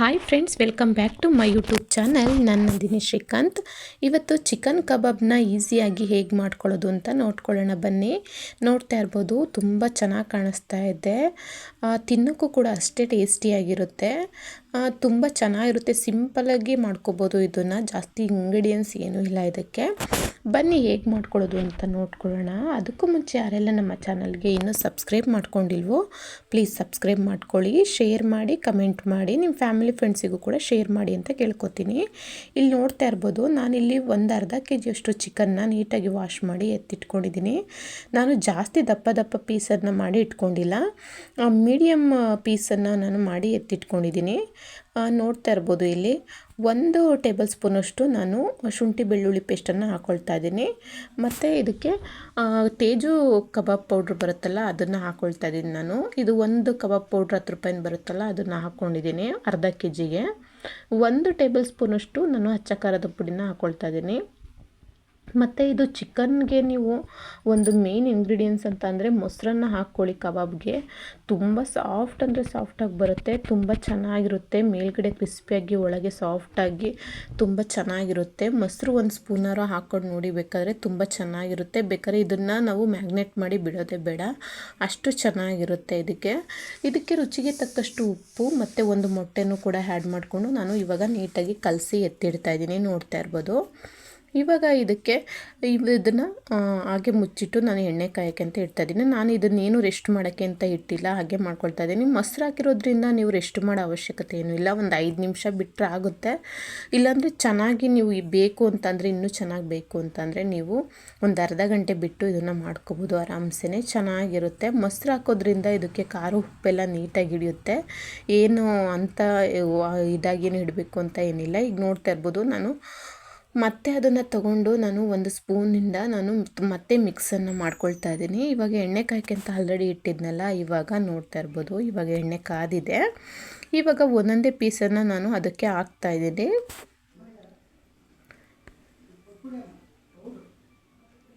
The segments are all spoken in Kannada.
Hi friends, welcome back to my YouTube channel. ನನ್ನ ನಂದಿನಿ ಶ್ರೀಕಾಂತ್. ಇವತ್ತು ಚಿಕನ್ ಕಬಾಬ್ನ ಈಸಿಯಾಗಿ ಹೇಗೆ ಮಾಡ್ಕೊಳ್ಳೋದು ಅಂತ ನೋಡ್ಕೊಳ್ಳೋಣ ಬನ್ನಿ. ನೋಡ್ತಾ ಇರ್ಬೋದು, ತುಂಬ ಚೆನ್ನಾಗಿ ಕಾಣಿಸ್ತಾ ಇದೆ. ತಿನ್ನೋಕ್ಕೂ ಕೂಡ ಅಷ್ಟೇ ಟೇಸ್ಟಿಯಾಗಿರುತ್ತೆ. ತುಂಬ ಚೆನ್ನಾಗಿರುತ್ತೆ. ಸಿಂಪಲಾಗಿ ಮಾಡ್ಕೋಬೋದು ಇದನ್ನು. ಜಾಸ್ತಿ ಇಂಗ್ರೀಡಿಯೆಂಟ್ಸ್ ಏನೂ ಇಲ್ಲ ಇದಕ್ಕೆ. ಬನ್ನಿ ಹೇಗೆ ಮಾಡ್ಕೊಳ್ಳೋದು ಅಂತ ನೋಡ್ಕೊಳ್ಳೋಣ. ಅದಕ್ಕೂ ಮುಂಚೆ ಯಾರೆಲ್ಲ ನಮ್ಮ ಚಾನಲ್ಗೆ ಇನ್ನೂ ಸಬ್ಸ್ಕ್ರೈಬ್ ಮಾಡ್ಕೊಂಡಿಲ್ವೋ, ಪ್ಲೀಸ್ ಸಬ್ಸ್ಕ್ರೈಬ್ ಮಾಡ್ಕೊಳ್ಳಿ. ಶೇರ್ ಮಾಡಿ, ಕಮೆಂಟ್ ಮಾಡಿ, ನಿಮ್ಮ ಫ್ಯಾಮಿಲಿ ಫ್ರೆಂಡ್ಸಿಗೂ ಕೂಡ ಶೇರ್ ಮಾಡಿ ಅಂತ ಕೇಳ್ಕೊತೀನಿ. ಇಲ್ಲಿ ನೋಡ್ತಾ ಇರ್ಬೋದು ನಾನಿಲ್ಲಿ ಒಂದು ಅರ್ಧ ಕೆ ಜಿಯಷ್ಟು ಚಿಕನ್ನ ನೀಟಾಗಿ ವಾಶ್ ಮಾಡಿ ಎತ್ತಿಟ್ಕೊಂಡಿದ್ದೀನಿ. ನಾನು ಜಾಸ್ತಿ ದಪ್ಪ ದಪ್ಪ ಪೀಸನ್ನು ಮಾಡಿ ಇಟ್ಕೊಂಡಿಲ್ಲ. ಮೀಡಿಯಮ್ ಪೀಸನ್ನು ನಾನು ಮಾಡಿ ಎತ್ತಿಟ್ಕೊಂಡಿದ್ದೀನಿ. ನೋಡ್ತಾ ಇರ್ಬೋದು ಇಲ್ಲಿ. ಒಂದು ಟೇಬಲ್ ಸ್ಪೂನಷ್ಟು ನಾನು ಶುಂಠಿ ಬೆಳ್ಳುಳ್ಳಿ ಪೇಸ್ಟನ್ನು ಹಾಕ್ಕೊಳ್ತಾ ಇದ್ದೀನಿ. ಮತ್ತು ಇದಕ್ಕೆ ತೇಜು ಕಬಾಬ್ ಪೌಡ್ರ್ ಬರುತ್ತಲ್ಲ, ಅದನ್ನು ಹಾಕ್ಕೊಳ್ತಾ ಇದ್ದೀನಿ ನಾನು. ಇದು ಒಂದು ಕಬಾಬ್ ಪೌಡ್ರ್ ಹತ್ತು ರೂಪಾಯಿನ ಬರುತ್ತಲ್ಲ, ಅದನ್ನು ಹಾಕ್ಕೊಂಡಿದ್ದೀನಿ ಅರ್ಧ ಕೆ ಜಿಗೆ ಒಂದು ಟೇಬಲ್ ಸ್ಪೂನಷ್ಟು ನಾನು ಹಚ್ಚ ಖಾರದ ಪುಡಿನ ಹಾಕ್ಕೊಳ್ತಾ ಇದ್ದೀನಿ. ಮತ್ತು ಇದು ಚಿಕನ್ಗೆ ನೀವು ಒಂದು ಮೇನ್ ಇಂಗ್ರೀಡಿಯೆಂಟ್ಸ್ ಅಂತ ಅಂದರೆ ಮೊಸರನ್ನ ಹಾಕ್ಕೊಳ್ಳಿ ಕಬಾಬ್ಗೆ. ತುಂಬ ಸಾಫ್ಟ್ ಅಂದರೆ ಸಾಫ್ಟಾಗಿ ಬರುತ್ತೆ, ತುಂಬ ಚೆನ್ನಾಗಿರುತ್ತೆ, ಮೇಲ್ಗಡೆ ಕ್ರಿಸ್ಪಿಯಾಗಿ ಒಳಗೆ ಸಾಫ್ಟಾಗಿ ತುಂಬ ಚೆನ್ನಾಗಿರುತ್ತೆ. ಮೊಸರು ಒಂದು ಸ್ಪೂನಾರು ಹಾಕ್ಕೊಂಡು ನೋಡಿ ಬೇಕಾದರೆ ತುಂಬ ಚೆನ್ನಾಗಿರುತ್ತೆ. ಬೇಕಾದ್ರೆ ಇದನ್ನು ನಾವು ಮ್ಯಾಗ್ನೆಟ್ ಮಾಡಿ ಬಿಡೋದೇ ಬೇಡ, ಅಷ್ಟು ಚೆನ್ನಾಗಿರುತ್ತೆ ಇದಕ್ಕೆ. ಇದಕ್ಕೆ ರುಚಿಗೆ ತಕ್ಕಷ್ಟು ಉಪ್ಪು ಮತ್ತು ಒಂದು ಮೊಟ್ಟೆನೂ ಕೂಡ ಆ್ಯಡ್ ಮಾಡಿಕೊಂಡು ನಾನು ಇವಾಗ ನೀಟಾಗಿ ಕಲಸಿ ಎತ್ತಿಡ್ತಾ ಇದ್ದೀನಿ, ನೋಡ್ತಾ ಇರ್ಬೋದು. ಇವಾಗ ಇದಕ್ಕೆ ಇದನ್ನು ಹಾಗೆ ಮುಚ್ಚಿಟ್ಟು ನಾನು ಎಣ್ಣೆ ಕಾಯೋಕ್ಕೆ ಅಂತ ಇಡ್ತಾ ಇದ್ದೀನಿ. ನಾನು ಇದನ್ನೇನು ರೆಸ್ಟ್ ಮಾಡೋಕ್ಕೆ ಅಂತ ಇಟ್ಟಿಲ್ಲ, ಹಾಗೆ ಮಾಡ್ಕೊಳ್ತಾ ಇದ್ದೀನಿ. ಮೊಸರು ಹಾಕಿರೋದ್ರಿಂದ ನೀವು ರೆಸ್ಟ್ ಮಾಡೋ ಅವಶ್ಯಕತೆ ಏನೂ ಇಲ್ಲ. ಒಂದು ಐದು ನಿಮಿಷ ಬಿಟ್ಟರೆ ಆಗುತ್ತೆ. ಇಲ್ಲಾಂದರೆ ಚೆನ್ನಾಗಿ ನೀವು ಬೇಕು ಅಂತಂದರೆ ಇನ್ನೂ ಚೆನ್ನಾಗಿ ಬೇಕು ಅಂತಂದರೆ ನೀವು ಒಂದು ಅರ್ಧ ಗಂಟೆ ಬಿಟ್ಟು ಇದನ್ನು ಮಾಡ್ಕೋಬೋದು ಆರಾಮ್ಸೆ ಚೆನ್ನಾಗಿರುತ್ತೆ. ಮೊಸರು ಹಾಕೋದ್ರಿಂದ ಇದಕ್ಕೆ ಖಾರ ಉಪ್ಪೆಲ್ಲ ನೀಟಾಗಿ ಹಿಡಿಯುತ್ತೆ. ಏನು ಅಂತ ಇದಾಗೇನು ಇಡಬೇಕು ಅಂತ ಏನಿಲ್ಲ. ಈಗ ನೋಡ್ತಾ ಇರ್ಬೋದು, ನಾನು ಮತ್ತೆ ಅದನ್ನು ತಗೊಂಡು ನಾನು ಒಂದು ಸ್ಪೂನಿಂದ ನಾನು ಮತ್ತೆ ಮಿಕ್ಸನ್ನು ಮಾಡ್ಕೊಳ್ತಾ ಇದ್ದೀನಿ. ಇವಾಗ ಎಣ್ಣೆ ಕಾಯಕ್ಕೆ ಅಂತ ಆಲ್ರೆಡಿ ಇಟ್ಟಿದ್ನಲ್ಲ, ಇವಾಗ ನೋಡ್ತಾ ಇರ್ಬೋದು. ಇವಾಗ ಎಣ್ಣೆ ಕಾದಿದೆ. ಇವಾಗ ಒಂದೊಂದೇ ಪೀಸನ್ನು ನಾನು ಅದಕ್ಕೆ ಹಾಕ್ತಾ ಇದ್ದೀನಿ.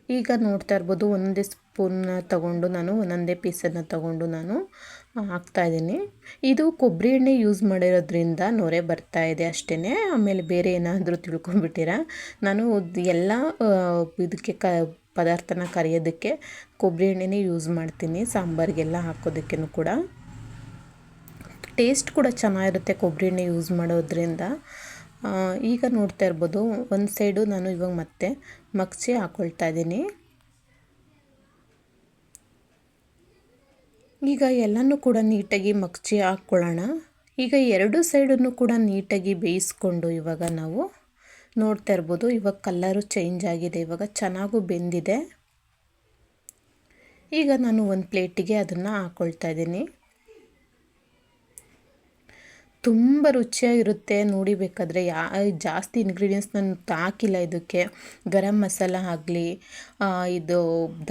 ಈಗ ನೋಡ್ತಾ ಇರ್ಬೋದು ಒಂದೊಂದೇ ಸ್ಪೂನ್ನ ತಗೊಂಡು ನಾನು, ಒಂದೊಂದೇ ಪೀಸನ್ನು ತಗೊಂಡು ನಾನು ಹಾಕ್ತಾ ಇದ್ದೀನಿ. ಇದು ಕೊಬ್ಬರಿ ಎಣ್ಣೆ ಯೂಸ್ ಮಾಡಿರೋದ್ರಿಂದ ನೊರೆ ಬರ್ತಾ ಇದೆ ಅಷ್ಟೇ ಆಮೇಲೆ ಬೇರೆ ಏನಾದರೂ ತಿಳ್ಕೊಂಬಿಟ್ಟಿರ ನಾನು ಎಲ್ಲ ಇದಕ್ಕೆ ಕ, ಪದಾರ್ಥನ ಕರಿಯೋದಕ್ಕೆ ಕೊಬ್ಬರಿ ಎಣ್ಣೆನೇ ಯೂಸ್ ಮಾಡ್ತೀನಿ. ಸಾಂಬಾರಿಗೆಲ್ಲ ಹಾಕೋದಕ್ಕೂ ಕೂಡ. ಟೇಸ್ಟ್ ಕೂಡ ಚೆನ್ನಾಗಿರುತ್ತೆ ಕೊಬ್ಬರಿ ಎಣ್ಣೆ ಯೂಸ್ ಮಾಡೋದ್ರಿಂದ. ಈಗ ನೋಡ್ತಾ ಇರ್ಬೋದು. ಒಂದು ಸೈಡು ನಾನು ಇವಾಗ ಮತ್ತೆ ಮಗ್ಚಿ ಹಾಕ್ಕೊಳ್ತಾ ಇದ್ದೀನಿ. ಈಗ ಎಲ್ಲನೂ ಕೂಡ ನೀಟಾಗಿ ಮಗ್ಚಿ ಹಾಕ್ಕೊಳ್ಳೋಣ. ಈಗ ಎರಡು ಸೈಡನ್ನು ಕೂಡ ನೀಟಾಗಿ ಬೇಯಿಸ್ಕೊಂಡು ಇವಾಗ ನಾವು ನೋಡ್ತಾ ಇರ್ಬೋದು, ಇವಾಗ ಕಲ್ಲರು ಚೇಂಜ್ ಆಗಿದೆ, ಇವಾಗ ಚೆನ್ನಾಗೂ ಬೆಂದಿದೆ. ಈಗ ನಾನು ಒಂದು ಪ್ಲೇಟಿಗೆ ಅದನ್ನು ಹಾಕ್ಕೊಳ್ತಾ ಇದ್ದೀನಿ. ತುಂಬ ರುಚಿಯಾಗಿರುತ್ತೆ ನೋಡಿ ಬೇಕಾದರೆ. ಯಾ, ಜಾಸ್ತಿ ಇಂಗ್ರೀಡಿಯೆಂಟ್ಸ್ ನಾನು ಹಾಕಿಲ್ಲ ಇದಕ್ಕೆ. ಗರಂ ಮಸಾಲ ಆಗಲಿ ಇದು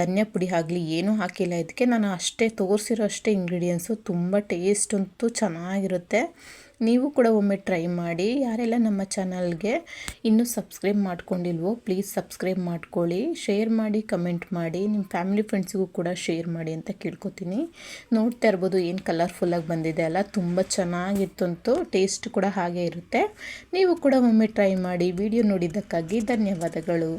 ಧನ್ಯ ಪುಡಿ ಆಗಲಿ, ಏನೂ ಹಾಕಿಲ್ಲ. ಇದಕ್ಕೆ ನಾನು ಅಷ್ಟೇ ತೋರಿಸಿರೋ ಅಷ್ಟೇ ಇಂಗ್ರೀಡಿಯೆಂಟ್ಸು ತುಂಬ ಟೇಸ್ಟ್ ಅಂತೂ ಚೆನ್ನಾಗಿರುತ್ತೆ. ನೀವು ಕೂಡ ಒಮ್ಮೆ ಟ್ರೈ ಮಾಡಿ, ಯಾರೆಲ್ಲ ನಮ್ಮ ಚಾನಲ್ಗೆ ಇನ್ನೂ ಸಬ್ಸ್ಕ್ರೈಬ್ ಮಾಡ್ಕೊಂಡಿಲ್ವೋ ಪ್ಲೀಸ್ ಸಬ್ಸ್ಕ್ರೈಬ್ ಮಾಡ್ಕೊಳ್ಳಿ. ಶೇರ್ ಮಾಡಿ ಕಮೆಂಟ್ ಮಾಡಿ, ನಿಮ್ಮ ಫ್ಯಾಮಿಲಿ ಫ್ರೆಂಡ್ಸಿಗೂ ಕೂಡ ಶೇರ್ ಮಾಡಿ ಅಂತ ಕೇಳ್ಕೊತೀನಿ. ನೋಡ್ತಾ ಇರ್ಬೋದು ಏನು ಕಲರ್ಫುಲ್ಲಾಗಿ ಬಂದಿದೆ ಅಲ್ಲ, ತುಂಬ ಚೆನ್ನಾಗಿತ್ತು ಅಂತೂ ಟೇಸ್ಟ್ ಕೂಡ ಹಾಗೆ ಇರುತ್ತೆ. ನೀವು ಕೂಡ ಒಮ್ಮೆ ಟ್ರೈ ಮಾಡಿ ವಿಡಿಯೋ ನೋಡಿದ್ದಕ್ಕಾಗಿ ಧನ್ಯವಾದಗಳು.